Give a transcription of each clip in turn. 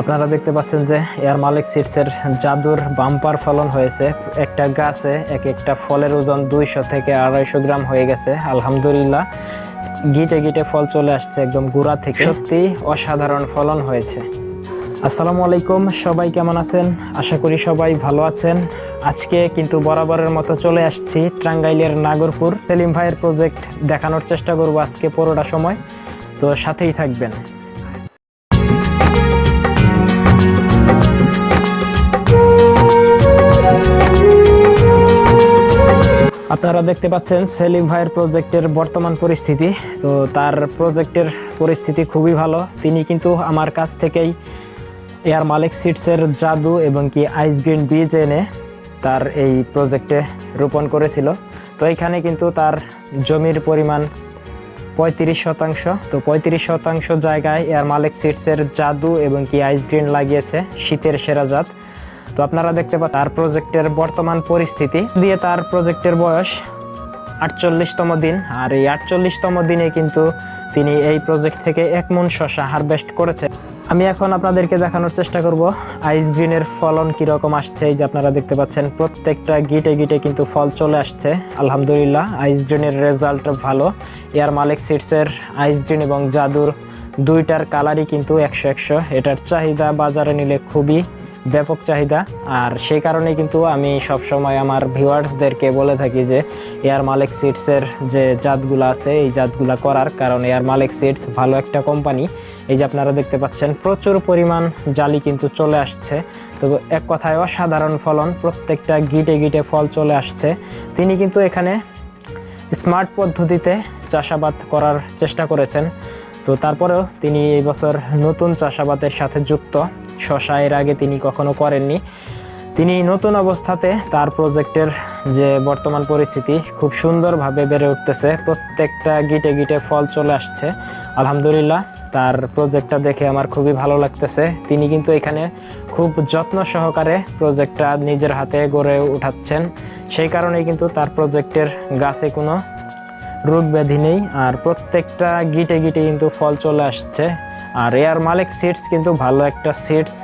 আপনারা দেখতে পাচ্ছেন যে এয়ার মালিক সিটসের জাদুর বাম্পার ফলন হয়েছে। একটা গাছে এক একটা ফলের ওজন দুইশো থেকে আড়াইশো গ্রাম হয়ে গেছে। আলহামদুলিল্লাহ, গিটে গিটে ফল চলে আসছে একদম গুড়া থেকে। সত্যি অসাধারণ ফলন হয়েছে। আসসালামু আলাইকুম, সবাই কেমন আছেন? আশা করি সবাই ভালো আছেন। আজকে কিন্তু বরাবরের মতো চলে আসছি টাঙ্গাইলের নাগরপুর। সেলিম ভাইয়ের প্রজেক্ট দেখানোর চেষ্টা করব আজকে পুরোটা সময়। তো সাথেই থাকবেন। আপনারা দেখতে পাচ্ছেন সেলিম ভাইয়ের প্রজেক্টের বর্তমান পরিস্থিতি। তো তার প্রজেক্টের পরিস্থিতি খুবই ভালো। তিনি কিন্তু আমার কাছ থেকেই এয়ার মালিক সিটসের জাদু এবং কি আইস গ্রিন বীজ এনে তার এই প্রজেক্টে রোপণ করেছিল। তো এখানে কিন্তু তার জমির পরিমাণ পঁয়ত্রিশ শতাংশ। তো পঁয়ত্রিশ শতাংশ জায়গায় এয়ার মালিক সিটসের জাদু এবং কি আইস গ্রিন লাগিয়েছে, শীতের সেরা জাত। তো আপনারা দেখতে পাচ্ছেন, তার প্রজেক্টের বর্তমান পরিস্থিতি। দিয়ে তার প্রজেক্টের বয়স আটচল্লিশতম দিন, আর এই আটচল্লিশতম দিনে কিন্তু তিনি এই প্রজেক্ট থেকে এক মন শশা হারভেস্ট করেছে। আমি এখন আপনাদেরকে দেখানোর চেষ্টা করব আইস গ্রিনের ফলন কীরকম আসছে, এই যে আপনারা দেখতে পাচ্ছেন, প্রত্যেকটা গিটে গিটে কিন্তু ফল চলে আসছে। আলহামদুলিল্লাহ আইস গ্রিনের রেজাল্ট ভালো। এয়ার মালিক সিটসের আইস গ্রিন এবং জাদুর দুইটার কালারই কিন্তু একশো একশো। এটার চাহিদা বাজারে নিলে খুবই ব্যাপক চাহিদা। আর সেই কারণে কিন্তু আমি সব সময় আমার ভিউয়ার্সদেরকে বলে থাকি যে এয়ার মালিক সিটসের যে জাতগুলো আছে, এই জাতগুলো করার। কারণ এয়ার মালিক সিটস ভালো একটা কোম্পানি এই যে আপনারা দেখতে পাচ্ছেন, প্রচুর পরিমাণ জালি কিন্তু চলে আসছে। তো এক কথায় অসাধারণ ফলন, প্রত্যেকটা গিটে গিটে ফল চলে আসছে। তিনি কিন্তু এখানে স্মার্ট পদ্ধতিতে চাষাবাদ করার চেষ্টা করেছেন। তো তারপরেও তিনি এই বছর নতুন চাষাবাদের সাথে যুক্ত। শশা এর আগে তিনি কখনো করেননি। তিনি নতুন অবস্থাতে তার প্রজেক্টের যে বর্তমান পরিস্থিতি খুব সুন্দরভাবে বেড়ে উঠতেছে। প্রত্যেকটা গিটে গিটে ফল চলে আসছে। আলহামদুলিল্লাহ, তার প্রজেক্টটা দেখে আমার খুবই ভালো লাগতেছে। তিনি কিন্তু এখানে খুব যত্ন সহকারে প্রজেক্টটা নিজের হাতে গড়ে উঠাচ্ছেন। সেই কারণেই কিন্তু তার প্রজেক্টের গাছে কোনো রোগ ব্যাধি নেই, আর প্রত্যেকটা গিটে গিটে কিন্তু ফল চলে আসছে। আর এয়ার মালিক সিডস কিন্তু ভালো একটা সিডস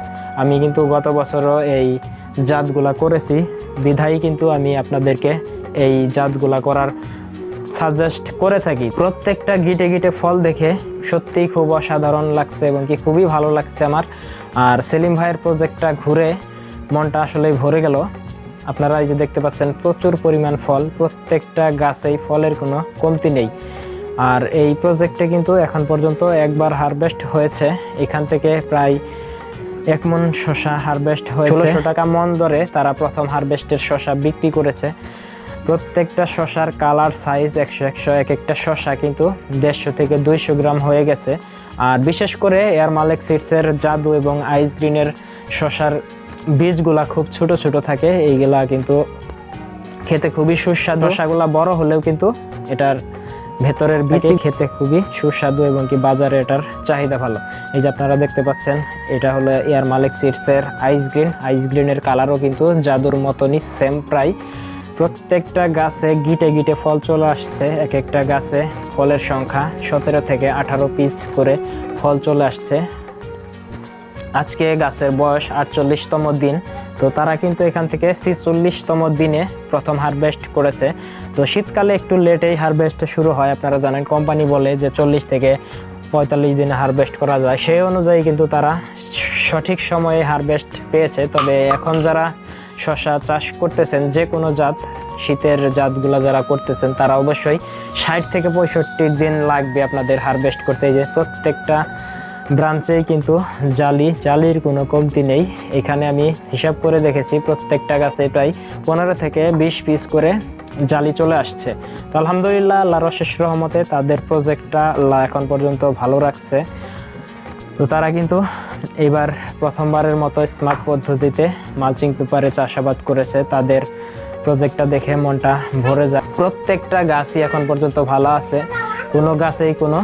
আমি কিন্তু গত বছরও এই জাতগুলা করেছি। বিধায় কিন্তু আমি আপনাদেরকে এই জাতগুলা করার সাজেস্ট করে থাকি। প্রত্যেকটা গিটে গিটে ফল দেখে সত্যিই খুব অসাধারণ লাগছে এবং কি খুবই ভালো লাগছে আমার। আর সেলিম ভাইয়ের প্রজেক্টটা ঘুরে মনটা আসলেই ভরে গেল। আপনারা এই যে দেখতে পাচ্ছেন, প্রচুর পরিমাণ ফল, প্রত্যেকটা গাছেই ফলের কোনো কমতি নেই। আর এই প্রজেক্টে কিন্তু এখন পর্যন্ত একবার হারভেস্ট হয়েছে। এখান থেকে প্রায় এক মন শশা হারভেস্ট হয়েছে। ষোলোশো টাকা মন দরে তারা প্রথম হারভেস্টের শশা বিক্রি করেছে। প্রত্যেকটা শশার কালার সাইজ একশো একশো, এক একটা শশা কিন্তু দেড়শো থেকে দুইশো গ্রাম হয়ে গেছে। আর বিশেষ করে এয়ার মালিক সিটসের জাদু এবং আইস গ্রিনের শশার বীজগুলা খুব ছোট ছোট থাকে এইগুলা কিন্তু খেতে খুবই সুস্বাদু। শসাগুলা বড় হলেও কিন্তু এটার ভেতরের বীজ খেতে খুবই সুস্বাদু এবং কি বাজারে এটার চাহিদা ভালো। এই যে আপনারা দেখতে পাচ্ছেন এটা হলো এয়ার মালিক সিটসের আইস গ্রিন আইস গ্রিনের কালারও কিন্তু জাদুর মতনই সেম প্রায়। প্রত্যেকটা গাছে গিটে গিটে ফল চলে আসছে এক একটা গাছে ফলের সংখ্যা সতেরো থেকে আঠারো পিস করে ফল চলে আসছে। আজকে গাছের বয়স আটচল্লিশতম দিন। তো তারা কিন্তু এখান থেকে ছিচল্লিশতম দিনে প্রথম হারভেস্ট করেছে। তো শীতকালে একটু লেটেই হারভেস্ট শুরু হয়। আপনারা জানেন কোম্পানি বলে যে চল্লিশ থেকে পঁয়তাল্লিশ দিনে হারভেস্ট করা যায়। সেই অনুযায়ী কিন্তু তারা সঠিক সময়ে হারভেস্ট পেয়েছে। তবে এখন যারা শশা চাষ করতেছেন, যে কোনো জাত, শীতের জাতগুলো যারা করতেছেন, তারা অবশ্যই ষাট থেকে পঁয়ষট্টি দিন লাগবে আপনাদের হারভেস্ট করতে। যে প্রত্যেকটা ব্রাঞ্চেই কিন্তু জালি, জালির কোনো কমতি নেই। এখানে আমি হিসাব করে দেখেছি প্রত্যেকটা গাছে প্রায় পনেরো থেকে বিশ পিস করে জালি চলে আসছে। তো আলহামদুলিল্লাহ আল্লাহ রশেষ রহমতে তাদের প্রজেক্টটা আল্লাহ এখন পর্যন্ত ভালো রাখছে। তো তারা কিন্তু এবার প্রথমবারের মতো স্মার্ট পদ্ধতিতে মালচিং পেপারে চাষাবাদ করেছে। তাদের প্রজেক্টটা দেখে মনটা ভরে যায়। প্রত্যেকটা গাছই এখন পর্যন্ত ভালো আছে। কোনো গাছেই কোনো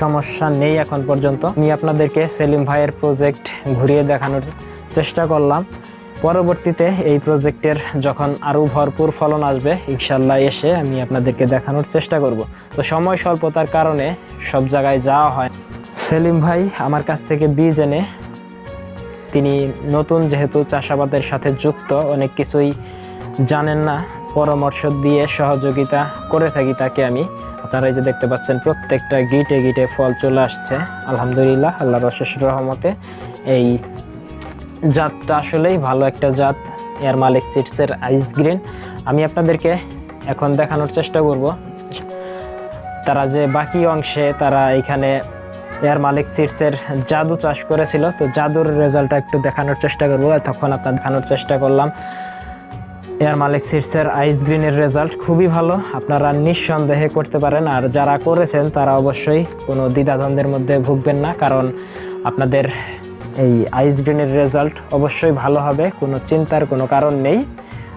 সমস্যা নেই এখন পর্যন্ত। আমি আপনাদেরকে সেলিম ভাইয়ের প্রজেক্ট ঘুরিয়ে দেখানোর চেষ্টা করলাম। পরবর্তীতে এই প্রজেক্টের যখন আরও ভরপুর ফলন আসবে ইনশাল্লাহ এসে আমি আপনাদেরকে দেখানোর চেষ্টা করব। তো সময় স্বল্পতার কারণে সব জায়গায় যাওয়া হয়। সেলিম ভাই আমার কাছ থেকে বীজ এনে, তিনি নতুন যেহেতু চাষাবাদের সাথে যুক্ত, অনেক কিছুই জানেন না, পরামর্শ দিয়ে সহযোগিতা করে থাকি তাকে আমি। আপনারা এই যে দেখতে পাচ্ছেন, প্রত্যেকটা গিটে গিটে ফল চলে আসছে। আলহামদুলিল্লাহ, আল্লাহর অশেষ রহমতে এই জাতটা আসলেই ভালো একটা জাত এয়ার মালিক সিটসের আইস গ্রিন আমি আপনাদেরকে এখন দেখানোর চেষ্টা করব। তারা যে বাকি অংশে তারা এখানে এয়ার মালিক সিটসের জাদু চাষ করেছিল, তো জাদুর রেজাল্টটা একটু দেখানোর চেষ্টা করব। তখন আপনার দেখানোর চেষ্টা করলাম। এয়ার মালিক সিটসের আইস গ্রিনের রেজাল্ট খুবই ভালো। আপনারা নিঃসন্দেহে করতে পারেন, আর যারা করেছেন তারা অবশ্যই কোনো দ্বিধাদ্বন্দ্বের মধ্যে ভুগবেন না, কারণ আপনাদের এই আইস গ্রিনের রেজাল্ট অবশ্যই ভালো হবে, কোনো চিন্তার কোনো কারণ নেই।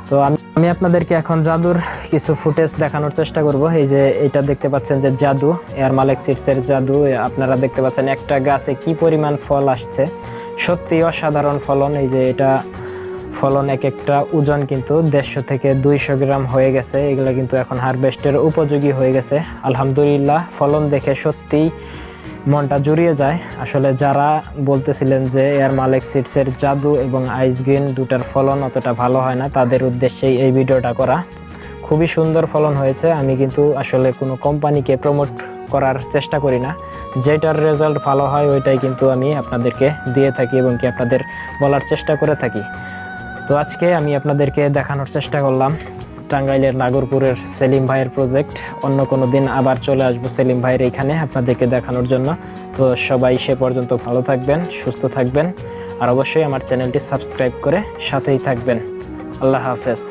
তো আমি আমি আপনাদেরকে এখন জাদুর কিছু ফুটেজ দেখানোর চেষ্টা করব। এই যে এটা দেখতে পাচ্ছেন যে জাদু, এয়ার মালিক সিটসের জাদু আপনারা দেখতে পাচ্ছেন একটা গাছে কি পরিমাণ ফল আসছে। সত্যি অসাধারণ ফলন, এই যে এটা ফলন এক একটা ওজন কিন্তু দেড়শো থেকে দুইশো গ্রাম হয়ে গেছে। এগুলো কিন্তু এখন হারভেস্টের উপযোগী হয়ে গেছে। আলহামদুলিল্লাহ, ফলন দেখে সত্যিই মনটা জুড়িয়ে যায়। আসলে যারা বলতেছিলেন যে এয়ার মালিক সিটসের জাদু এবং আইস গ্রিন দুটার ফলন অতটা ভালো হয় না, তাদের উদ্দেশ্যেই এই ভিডিওটা করা। খুবই সুন্দর ফলন হয়েছে। আমি কিন্তু আসলে কোনো কোম্পানিকে প্রমোট করার চেষ্টা করি না। যেটার রেজাল্ট ভালো হয়, ওইটাই কিন্তু আমি আপনাদেরকে দিয়ে থাকি এবং কি আপনাদের বলার চেষ্টা করে থাকি। তো আজকে আমি আপনাদেরকে দেখানোর চেষ্টা করলাম টাঙ্গাইলের নাগরপুরের সেলিম ভাইয়ের প্রজেক্ট অন্য কোনো দিন আবার চলে আসব সেলিম ভাইয়ের এইখানে আপনাদেরকে দেখানোর জন্য। তো সবাই সে পর্যন্ত ভালো থাকবেন, সুস্থ থাকবেন। আর অবশ্যই আমার চ্যানেলটি সাবস্ক্রাইব করে সাথেই থাকবেন। আল্লাহ হাফেজ।